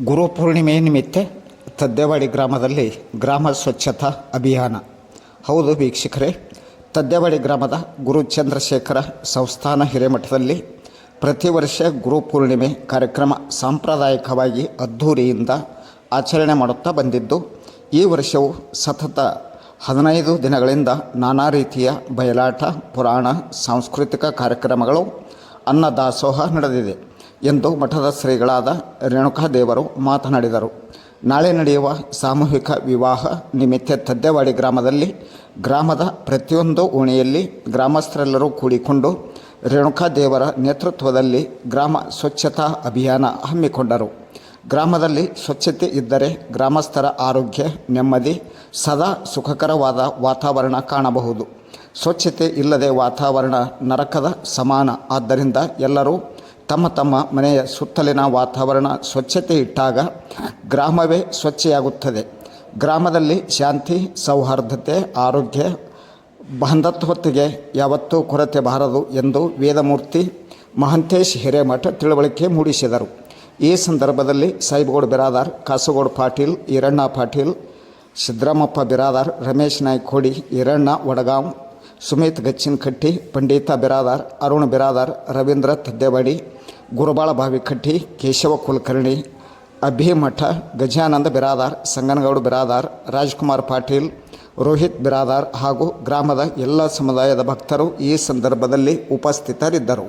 ಗುರುಪೂರ್ಣಿಮೆ ನಿಮಿತ್ತ ತದ್ದೇವಾಡಿ ಗ್ರಾಮದಲ್ಲಿ ಗ್ರಾಮ ಸ್ವಚ್ಛತಾ ಅಭಿಯಾನ. ಹೌದು ವೀಕ್ಷಕರೇ, ತದ್ದೇವಾಡಿ ಗ್ರಾಮದ ಗುರು ಚಂದ್ರಶೇಖರ ಸಂಸ್ಥಾನ ಹಿರೇಮಠದಲ್ಲಿ ಪ್ರತಿ ವರ್ಷ ಗುರುಪೂರ್ಣಿಮೆ ಕಾರ್ಯಕ್ರಮ ಸಾಂಪ್ರದಾಯಿಕವಾಗಿ ಅದ್ಧೂರಿಯಿಂದ ಆಚರಣೆ ಮಾಡುತ್ತಾ ಬಂದಿದ್ದು, ಈ ವರ್ಷವು ಸತತ ಹದಿನೈದು ದಿನಗಳಿಂದ ನಾನಾ ರೀತಿಯ ಬಯಲಾಟ, ಪುರಾಣ, ಸಾಂಸ್ಕೃತಿಕ ಕಾರ್ಯಕ್ರಮಗಳು, ಅನ್ನದಾಸೋಹ ನಡೆದಿದೆ. ಎಂದು ಮಠದ ಶ್ರೀಗಳಾದ ರೇಣುಕಾದೇವರು ಮಾತನಾಡಿದರು. ನಾಳೆ ನಡೆಯುವ ಸಾಮೂಹಿಕ ವಿವಾಹ ನಿಮಿತ್ತ ತದ್ದೆವಾಡಿ ಗ್ರಾಮದಲ್ಲಿ ಗ್ರಾಮದ ಪ್ರತಿಯೊಂದು ಓಣಿಯಲ್ಲಿ ಗ್ರಾಮಸ್ಥರೆಲ್ಲರೂ ಕೂಡಿಕೊಂಡು ರೇಣುಕಾದೇವರ ನೇತೃತ್ವದಲ್ಲಿ ಗ್ರಾಮ ಸ್ವಚ್ಛತಾ ಅಭಿಯಾನ ಹಮ್ಮಿಕೊಂಡರು. ಗ್ರಾಮದಲ್ಲಿ ಸ್ವಚ್ಛತೆ ಇದ್ದರೆ ಗ್ರಾಮಸ್ಥರ ಆರೋಗ್ಯ ನೆಮ್ಮದಿ, ಸದಾ ಸುಖಕರವಾದ ವಾತಾವರಣ ಕಾಣಬಹುದು. ಸ್ವಚ್ಛತೆ ಇಲ್ಲದೆ ವಾತಾವರಣ ನರಕದ ಸಮಾನ. ಆದ್ದರಿಂದ ಎಲ್ಲರೂ ತಮ್ಮ ತಮ್ಮ ಮನೆಯ ಸುತ್ತಲಿನ ವಾತಾವರಣ ಸ್ವಚ್ಛತೆ ಇಟ್ಟಾಗ ಗ್ರಾಮವೇ ಸ್ವಚ್ಛೆಯಾಗುತ್ತದೆ. ಗ್ರಾಮದಲ್ಲಿ ಶಾಂತಿ, ಸೌಹಾರ್ದತೆ, ಆರೋಗ್ಯ ಬಾಂಧತ್ವತೆಗೆ ಯಾವತ್ತೂ ಕೊರತೆ ಬಾರದು ಎಂದು ವೇದಮೂರ್ತಿ ಮಹಂತೇಶ್ ಹಿರೇಮಠ ತಿಳುವಳಿಕೆ ಮೂಡಿಸಿದರು. ಈ ಸಂದರ್ಭದಲ್ಲಿ ಸಾಯಿಬಗೌಡ ಬಿರಾದಾರ್ ಕಾಸುಗೌಡ ಪಾಟೀಲ್, ಈರಣ್ಣ ಪಾಟೀಲ್, ಸಿದ್ದರಾಮಪ್ಪ ಬಿರಾದಾರ್, ರಮೇಶ್ ನಾಯ್ಕ ಕೋಡಿ ಈರಣ್ಣ ವಡಗಾಂವ್ ಸುಮಿತ್ ಗಚ್ಚಿನಕಟ್ಟಿ, ಪಂಡಿತ ಬಿರಾದಾರ್, ಅರುಣ್ ಬಿರಾದಾರ್ ರವೀಂದ್ರ ತದ್ದೇವಾಡಿ ಗುರುಬಾಳ ಬಾವಿಕಟ್ಟಿ, ಕೇಶವ ಕುಲಕರ್ಣಿ, ಅಭಿಮಠ, ಗಜಾನಂದ ಬಿರಾದಾರ್, ಸಂಗನಗೌಡ ಬಿರಾದಾರ್, ರಾಜ್ಕುಮಾರ್ ಪಾಟೀಲ್, ರೋಹಿತ್ ಬಿರಾದಾರ್ ಹಾಗೂ ಗ್ರಾಮದ ಎಲ್ಲ ಸಮುದಾಯದ ಭಕ್ತರು ಈ ಸಂದರ್ಭದಲ್ಲಿ ಉಪಸ್ಥಿತರಿದ್ದರು.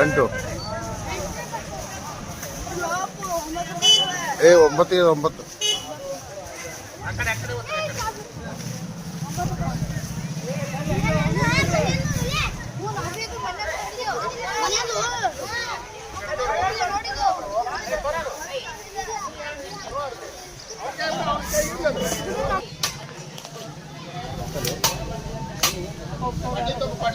ಎಂಟು ಏ ಒಂಬತ್ತು ಇದು ಒಂಬತ್ತು ಬರೀ ಸೈಡ್ ಹೊಡಿ ಮಂಡಿ ತರ್ತಾರ